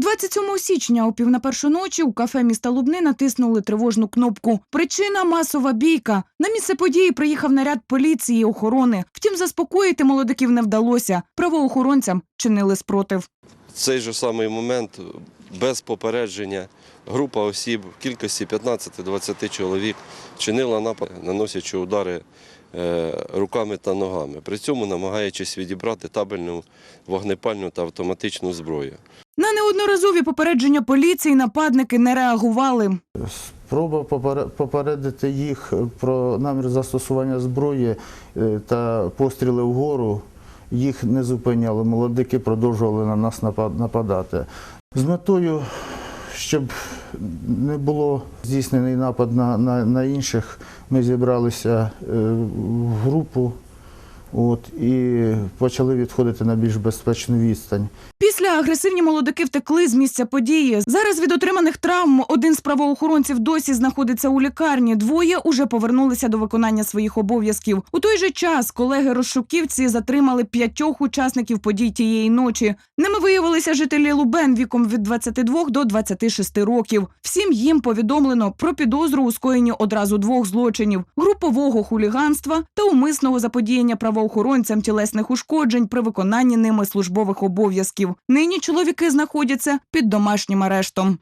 27 січня о пів на першу ночі у кафе міста Лубни натиснули тривожну кнопку. Причина масова бійка. На місце події приїхав наряд поліції і охорони. Втім, заспокоїти молодиків не вдалося. Правоохоронцям чинили спротив. Цей же самий момент без попередження група осіб в кількості 15-20 чоловік чинила напад, наносячи удари е, руками та ногами, при цьому намагаючись відібрати табельну вогнепальну та автоматичну зброю. На неодноразові попередження поліції нападники не реагували. Спроба попередити їх про намір застосування зброї е, та постріли вгору їх не зупиняли. Молодики продовжували на нас нападати. З метою, щоб не було здійснений напад на, на, на інших, ми зібралися е, в групу от, і почали відходити на більш безпечну відстань. Агресивні молодики втекли з місця події. Зараз від отриманих травм один з правоохоронців досі знаходиться у лікарні. Двоє уже повернулися до виконання своїх обов'язків. У той же час колеги розшуківці затримали п'ятьох учасників подій тієї ночі. Ними виявилися жителі Лубен віком від 22 до 26 років. Всім їм повідомлено про підозру у скоєнні одразу двох злочинів: групового хуліганства та умисного заподіяння правоохоронцям тілесних ушкоджень при виконанні ними службових обов'язків. Нині чоловіки знаходяться під домашнім арештом.